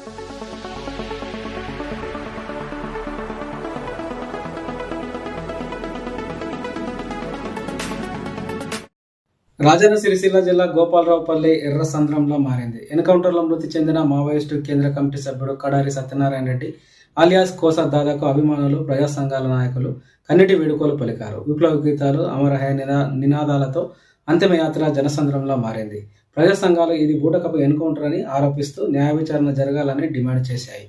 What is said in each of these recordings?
రాజన్న సిరిసిల్ల జిల్లా గోపాలరావుపల్లి ఎర్ర సంద్రంలో మారింది. ఎన్కౌంటర్లో మృతి చెందిన మావోయిస్టు కేంద్ర కమిటీ సభ్యుడు కడారి సత్యనారాయణ రెడ్డి అలియాస్ కోసా దాదాకు అభిమానులు ప్రజా సంఘాల నాయకులు కన్నిటి వేడుకలు పలికారు. విప్లవ గీతాలు అమరహయ నినా నినాదాలతో అంతిమయాత్ర జనసంద్రంలో మారింది. ప్రజా సంఘాలు ఇది బూటకపు ఎన్కౌంటర్ అని ఆరోపిస్తూ న్యాయ విచారణ జరగాలని డిమాండ్ చేశాయి.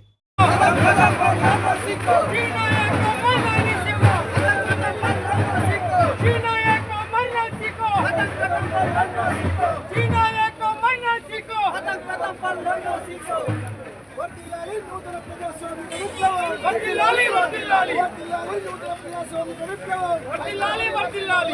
వర్ధిల్లాలి వర్ధిల్లాలి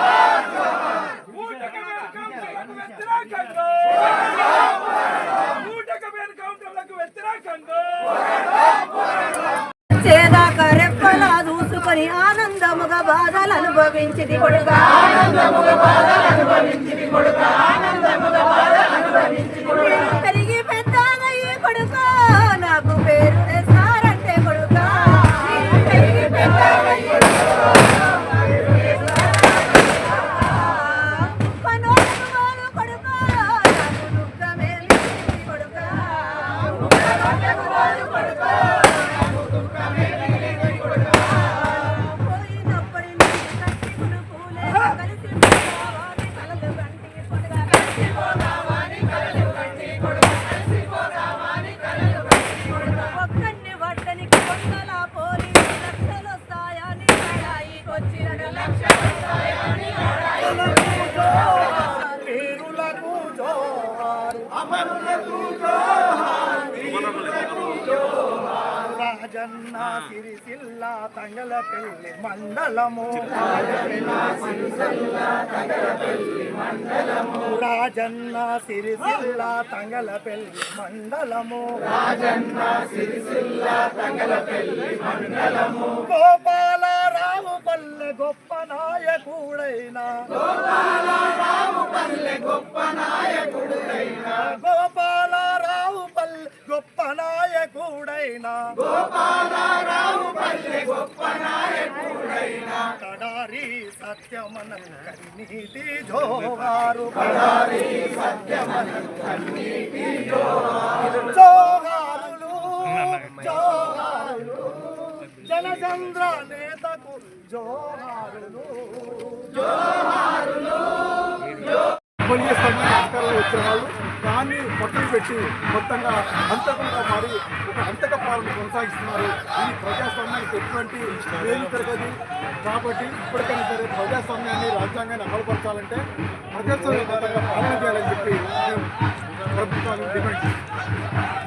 బాధలు అనుభవించింది కొడుగా నేను పెరిగి పెద్దగయ్యే రాజన్న సిరిసిల్ల తంగల పెళ్ళి మండలము. రాజన్న సిరిసిల్ల తంగల పెళ్ళి మండలము. రాజన్న సిరిసిల్ల తంగల పెళ్ళి మండలము పల్లె గొప్ప నాయకుడైన. గోపాలరావు పల్లె గొప్ప నాయకుడైన. గోపాలరావు పల్లె గొప్ప నాయకుడైన. కడారి సత్యమన కన్నీటి జోగారు కడారి సత్యమన కన్నీటి జనచంద్ర నేతకు జోహారులు. పోలీస్ సంస్కారాలు వచ్చిన వాళ్ళు దాన్ని పట్టుకు పెట్టి మొత్తంగా అంతకంగా మారి ఒక అంతక పాలన కొనసాగిస్తున్నారు. ఇది ప్రజాస్వామ్యానికి ఎటువంటి మేలు జరగదు. కాబట్టి ఇప్పటికైనా సరే ప్రజాస్వామ్యాన్ని రాజ్యాంగాన్ని అమలుపరచాలంటే ప్రజాస్వామ్యబద్ధంగా పాలన చేయాలని చెప్పి మేము ప్రభుత్వాన్ని డిమాండ్ చేస్తున్నాం.